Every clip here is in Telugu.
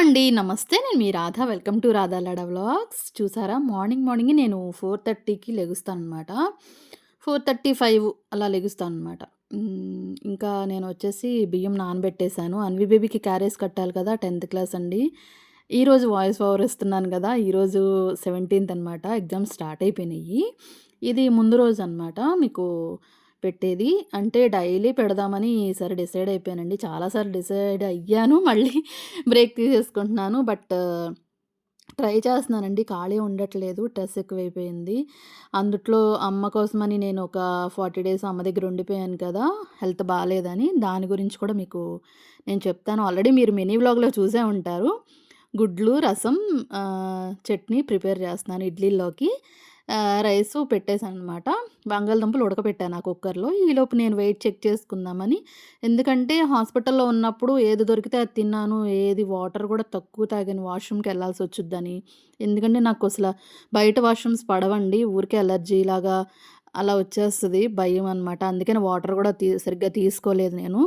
అండి. నమస్తే. నేను మీ రాధ. వెల్కమ్ టు రాధా లడ వ్లాగ్స్. చూసారా మార్నింగ్ మార్నింగ్ నేను ఫోర్ థర్టీకి లెగుస్తాను అనమాట ఫోర్ థర్టీ ఫైవ్ అలా లెగుస్తాను అనమాట ఇంకా నేను వచ్చేసి బియ్యం నానబెట్టేసాను. అన్వి బేబీకి క్యారేజ్ కట్టాలి కదా! 10థ్ క్లాస్ అండి. ఈరోజు వాయిస్ ఓవర్ ఇస్తున్నాను కదా ఈరోజు 17థ్ అనమాట. ఎగ్జామ్స్ స్టార్ట్ అయిపోయినాయి ఇది ముందు రోజు అనమాట మీకు పెట్టేది. అంటే డైలీ పెడదామని ఈసారి డిసైడ్ అయిపోయానండి. చాలాసార్లు డిసైడ్ అయ్యాను. మళ్ళీ బ్రేక్ తీసేసుకుంటున్నాను. బట్ ట్రై చేస్తున్నానండి. ఖాళీ ఉండట్లేదు. స్ట్రెస్ ఎక్కువైపోయింది. అందుట్లో అమ్మ కోసమని నేను ఒక 40 డేస్ అమ్మ దగ్గర ఉండిపోయాను కదా! హెల్త్ బాగాలేదని దాని గురించి కూడా మీకు నేను చెప్తాను. ఆల్రెడీ మీరు మినీ వ్లాగ్‌లో చూసే ఉంటారు. గుడ్లు, రసం చట్నీ ప్రిపేర్ చేస్తున్నాను ఇడ్లీల్లోకి. రైస్ పెట్టేశాను అనమాట బంగాళదుంపలు ఉడకబెట్టాను ఆ కుక్కర్‌లో. ఈలోపు నేను వెయిట్ చెక్ చేసుకుందామని. ఎందుకంటే హాస్పిటల్‌లో ఉన్నప్పుడు ఏది దొరికితే అది తిన్నాను. ఏది వాటర్ కూడా తక్కువ తాగాను వాష్‌రూమ్‌కి ఎళ్ళాల్సొచ్చుద్దని. ఎందుకంటే నాకు అసలు బయట వాష్‌రూమ్స్ పడవండి. ఊరికే అలర్జీలాగా అలా వచ్చేస్తుంది భయం అనమాట. అందుకని వాటర్ కూడా తీ సరిగ్గా తీసుకోలేదు నేను.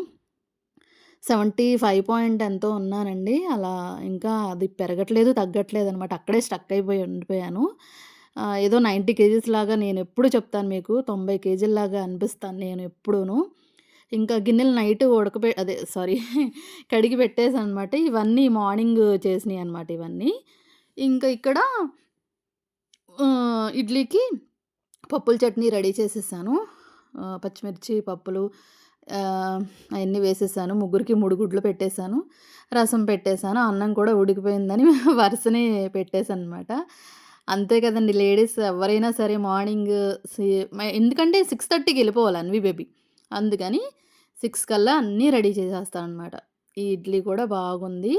75 పాయింట్ ఎంతో ఉన్నానండి. అలా ఇంకా అది పెరగట్లేదు, తగ్గట్లేదు అనమాట అక్కడే స్టక్ అయిపోయి ఉండిపోయాను. ఏదో 90 కేజీస్ లాగా నేను ఎప్పుడు చెప్తాను మీకు 90 కేజీల్లాగా అనిపిస్తాను నేను ఎప్పుడూను. ఇంకా గిన్నెలు నైట్ ఉడకబె అదే సారీ కడిగి పెట్టేసాననమాట. ఇవన్నీ మార్నింగ్ చేసినాయి అనమాట ఇవన్నీ. ఇంకా ఇక్కడ ఇడ్లీకి పప్పుల చట్నీ రెడీ చేసేసాను. పచ్చిమిర్చి, పప్పులు అవన్నీ వేసేసాను. ముగ్గురికి మూడు గుడ్లు పెట్టేసాను. రసం పెట్టేసాను. అన్నం కూడా ఉడికిపోయిందని వరుసనే పెట్టేసాననమాట. అంతే కదండి లేడీస్ ఎవరైనా సరే మార్నింగ్ ఎందుకంటే సిక్స్ ఎందుకంటే 6:30కి ఎళ్ళిపోవాలి అన్వి బేబీ. అందుకని సిక్స్ కల్లా అన్నీ రెడీ చేసేస్తాననమాట. ఈ ఇడ్లీ కూడా బాగుంది.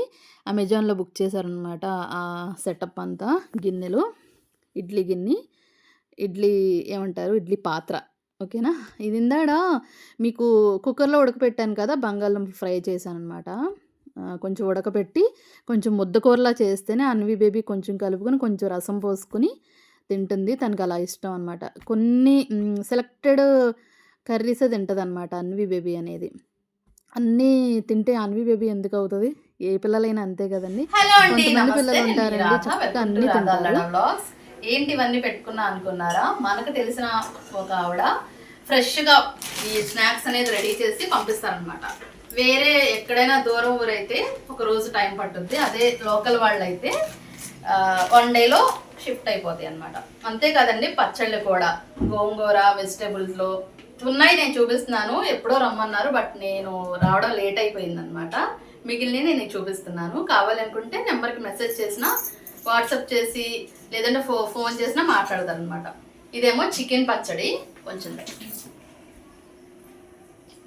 అమెజాన్‌లో బుక్ చేశారనమాట. ఆ సెటప్ అంతా. గిన్నెలు, ఇడ్లీ గిన్నె ఇడ్లీ ఏమంటారు ఇడ్లీ పాత్ర. ఓకేనా. ఇది ఇందాడ మీకు కుక్కర్‌లో ఉడకపెట్టాను కదా! బంగాళం ఫ్రై చేశాను అనమాట కొంచెం ఉడకపెట్టి కొంచెం ముద్ద కూరలా చేస్తేనే అన్వి బేబీ కొంచెం కలుపుకొని కొంచెం రసం పోసుకొని తింటుంది. తనకి అలా ఇష్టం అనమాట. కొన్ని సెలెక్టెడ్ కర్రీసే తింటదనమాట అన్వి బేబీ అనేది. అన్నీ తింటే అన్వి బేబీ ఎందుకవుతది? ఏ పిల్లలైనా అంతే కదండీ. కొంతమంది పిల్లలు ఉంటారండి చక్కగా అన్నీ తింటారు. ఏంటి ఇవన్నీ పెట్టుకున్నా అనుకున్నారా మనకు తెలిసిన ఒక ఆవిడ ఫ్రెష్గా ఈ స్నాక్స్ అనేది రెడీ చేసి పంపిస్తారనమాట వేరే ఎక్కడైనా దూరం ఊరైతే ఒక రోజు టైం పట్టుద్ది. అదే లోకల్ వాళ్ళు అయితే వన్ డేలో షిఫ్ట్ అయిపోతాయి అనమాట అంతేకాదండి పచ్చళ్ళు కూడా. గోంగూర వెజిటేబుల్స్లో ఉన్నాయి నేను చూపిస్తున్నాను. ఎప్పుడో రమ్మన్నారు బట్ నేను రావడం లేట్ అయిపోయిందనమాట మిగిలిన నేను చూపిస్తున్నాను. కావాలనుకుంటే నెంబర్కి మెసేజ్ చేసినా వాట్సాప్ చేసి లేదంటే ఫో ఫోన్ చేసినా మాట్లాడదనమాట అనమాట ఇదేమో చికెన్ పచ్చడి. కొంచెం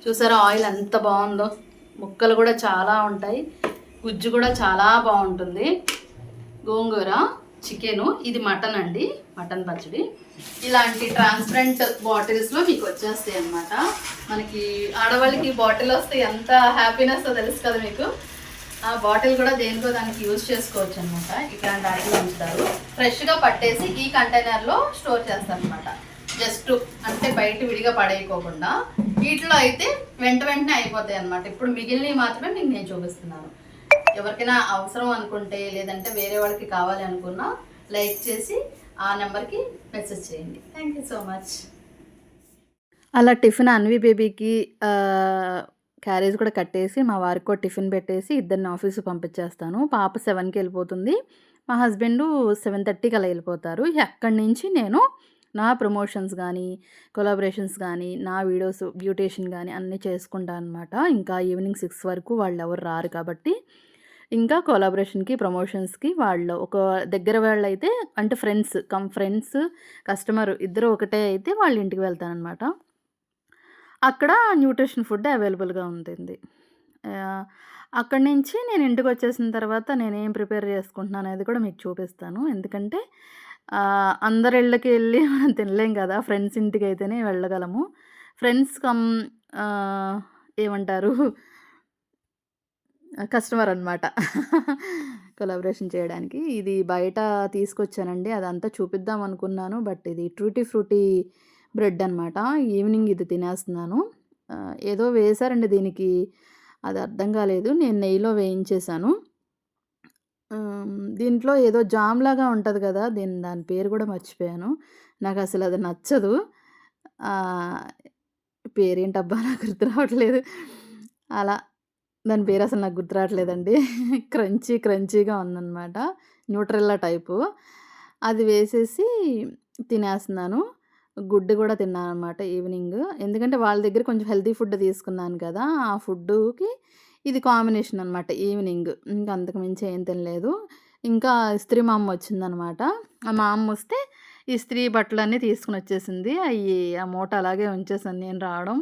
చూసారా ఆయిల్ ఎంత బాగుందో? ముక్కలు కూడా చాలా ఉంటాయి. గుజ్జు కూడా చాలా బాగుంటుంది. గోంగూర చికెను ఇది మటన్ అండి. మటన్ పచ్చడి. ఇలాంటి ట్రాన్స్పరెంట్ బాటిల్స్లో మీకు వచ్చేస్తాయి అన్నమాట. మనకి ఆడవాళ్ళకి బాటిల్ వస్తే ఎంత హ్యాపీనెస్ తెలుసు కదా మీకు. ఆ బాటిల్ కూడా దేనికో దానికి యూజ్ చేసుకోవచ్చు అనమాట ఇట్లాంటి వాటిలో ఉంచుతారు ఫ్రెష్గా పట్టేసి ఈ కంటైనర్లో స్టోర్ చేస్తారు అనమాట జస్ట్ అంటే బయట విడిగా పడేయకోకుండా వీటిలో అయితే వెంట వెంటనే అయిపోతాయి అనమాట ఇప్పుడు మిగిలినవి మాత్రమే మీకు నేను చూపిస్తున్నాను ఎవరికైనా అవసరం అనుకుంటే లేదంటే వేరే వాళ్ళకి కావాలి అనుకున్నా లైక్ చేసి ఆ నెంబర్కి మెసేజ్ చేయండి థ్యాంక్ యూ సో మచ్ అలా టిఫిన్ అన్వి బేబీకి క్యారేజ్ కూడా కట్టేసి మా వారికి కూడా టిఫిన్ పెట్టేసి ఇద్దరిని ఆఫీస్‌కి పంపించేస్తాను. పాప సెవెన్కి వెళ్ళిపోతుంది. మా హస్బెండు 7:30కి అలా వెళ్ళిపోతారు. అక్కడి నుంచి నేను నా ప్రమోషన్స్ కానీ కొలాబరేషన్స్ కానీ నా వీడియోస్ బ్యూటేషన్ కానీ అన్నీ చేసుకుంటాను అనమాట. ఇంకా ఈవినింగ్ సిక్స్ వరకు వాళ్ళు ఎవరు రారు కాబట్టి ఇంకా కొలాబరేషన్‌కి, ప్రమోషన్స్‌కి వాళ్ళు ఒక దగ్గర వాళ్ళైతే అంటే ఫ్రెండ్స్ కమ్ ఫ్రెండ్స్, కస్టమర్ ఇద్దరు ఒకటే అయితే వాళ్ళ ఇంటికి వెళ్తాననమాట. అక్కడ న్యూట్రిషన్ ఫుడ్ అవైలబుల్‌గా ఉంటుంది. అక్కడి నుంచి నేను ఇంటికి వచ్చేసిన తర్వాత నేనేం ప్రిపేర్ చేసుకుంటున్నాను అనేది కూడా మీకు చూపిస్తాను. ఎందుకంటే అందరి ఇళ్ళకి వెళ్ళి మనం తినలేం కదా! ఫ్రెండ్స్ ఇంటికైతేనే వెళ్ళగలము. ఫ్రెండ్స్ కమ్ ఏమంటారు కస్టమర్ అనమాట. కొలాబరేషన్ చేయడానికి. ఇది బయట తీసుకొచ్చానండి. అదంతా చూపిద్దాం అనుకున్నాను. బట్ ఇది ట్రూటీ ఫ్రూటీ బ్రెడ్ అనమాట. ఈవినింగ్ ఇది తినేస్తున్నాను. ఏదో వేశారండి దీనికి. అది అర్థం కాలేదు. నేను నెయ్యిలో వేయించేశాను. దీంట్లో ఏదో జామ్ లాగా ఉంటుంది కదా దీని దాని పేరు కూడా మర్చిపోయాను. నాకు అసలు అది నచ్చదు. పేరేంటబ్బా! నాకు గుర్తు రావట్లేదు. అలా దాని పేరు అసలు నాకు గుర్తు రావట్లేదండి. క్రంచీ క్రంచీగా ఉందనమాట. న్యూట్రెల్లా టైపు. అది వేసేసి తినేస్తున్నాను. గుడ్డు కూడా తిన్నాను అనమాట ఈవినింగ్. ఎందుకంటే వాళ్ళ దగ్గర కొంచెం హెల్తీ ఫుడ్ తీసుకున్నాను కదా! ఆ ఫుడ్డుకి ఇది కాంబినేషన్ అనమాట ఈవినింగ్. ఇంకా అంతకుమించి ఏం తినలేదు. ఇంకా ఇస్త్రీ మా అమ్మ వచ్చిందనమాట. మా అమ్మొస్తే ఇస్త్రీ బట్టలన్నీ తీసుకొనొచ్చేసింది. అవి ఆ మూట అలాగే ఉంచేసాను నేను రావడం.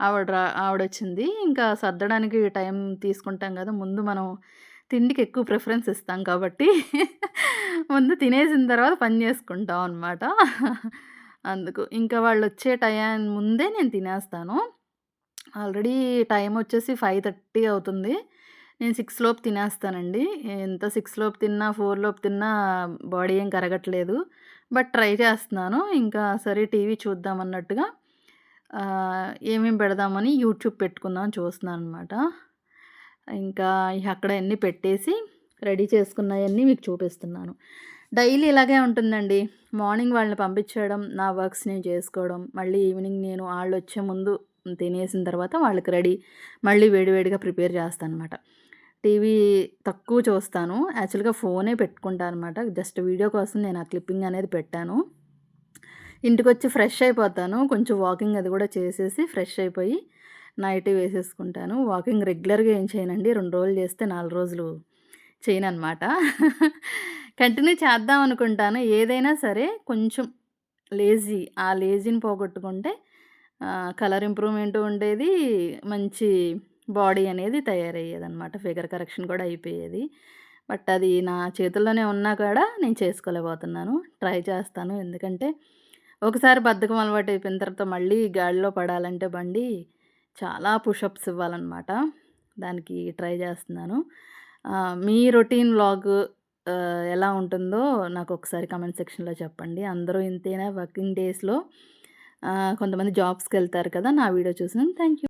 ఆవిడ రా ఆవిడ వచ్చింది ఇంకా సర్దడానికి టైం తీసుకుంటాం కదా ముందు మనం తిండికి ఎక్కువ ప్రిఫరెన్స్ ఇస్తాం కాబట్టి ముందు తినేసిన తర్వాత పని చేసుకుంటాం అనమాట. అందుకు. ఇంకా వాళ్ళు వచ్చే టయాన్ని ముందే నేను తినేస్తాను. ఆల్రెడీ టైం వచ్చేసి ఫైవ్ థర్టీ అవుతుంది. నేను సిక్స్ లోపు తినేస్తానండి. ఎంత సిక్స్ లోపు తిన్నా, ఫోర్ లోపు తిన్నా బాడీ ఏం కరగట్లేదు. బట్ ట్రై చేస్తున్నాను. ఇంకా సరే టీవీ చూద్దాం అన్నట్టుగా ఏమేమి పెడదామని యూట్యూబ్ పెట్టుకుందామని చూస్తున్నాననమాట. ఇంకా అక్కడ అన్నీ పెట్టేసి రెడీ చేసుకున్నాయన్నీ మీకు చూపిస్తున్నాను. డైలీ ఇలాగే ఉంటుందండి. మార్నింగ్ వాళ్ళని పంపించేయడం, నా వర్క్స్ నేను చేసుకోవడం, మళ్ళీ ఈవినింగ్ నేను వాళ్ళు వచ్చే ముందు తినేసిన తర్వాత వాళ్ళకి రెడీ మళ్ళీ వేడివేడిగా ప్రిపేర్ చేస్తాను అనమాట టీవీ తక్కువ చూస్తాను. యాక్చువల్‌గా ఫోనే పెట్టుకుంటాను అనమాట. జస్ట్ వీడియో కోసం నేను ఆ క్లిప్పింగ్ అనేది పెట్టాను. ఇంటికొచ్చి ఫ్రెష్ అయిపోతాను. కొంచెం వాకింగ్ అది కూడా చేసేసి ఫ్రెష్ అయిపోయి నైట్ వేసేసుకుంటాను. వాకింగ్ రెగ్యులర్‌గా ఏం చేయనండి. రెండు రోజులు చేస్తే నాలుగు రోజులు చేయను అనమాట కంటిన్యూ చేద్దాం అనుకుంటాను. ఏదైనా సరే కొంచెం లేజీ ఆ లేజీని పోగొట్టుకుంటే కలర్ ఇంప్రూవ్‌మెంట్ ఉండేది. మంచి బాడీ అనేది తయారయ్యేదనమాట. ఫిగర్ కరెక్షన్ కూడా అయిపోయేది. బట్ అది నా చేతుల్లోనే ఉన్నా కూడా నేను చేసుకోలేకపోతున్నాను. ట్రై చేస్తాను. ఎందుకంటే ఒకసారి బద్ధకం అలవాటయిపోయిన తర్వాత మళ్ళీ గాడిలో పడాలంటే బండి చాలా పుషప్స్ ఇవ్వాలనమాట. దానికి ట్రై చేస్తున్నాను. మీ రొటీన్ వ్లాగ్ ఎలా ఉంటుందో నాకు ఒకసారి కమెంట్ సెక్షన్‌లో చెప్పండి. అందరూ ఇంతేనా వర్కింగ్ డేస్‌లో కొంతమంది కొంతమంది జాబ్స్‌కెళ్తారు కదా! నా వీడియో చూసిన థ్యాంక్ యూ.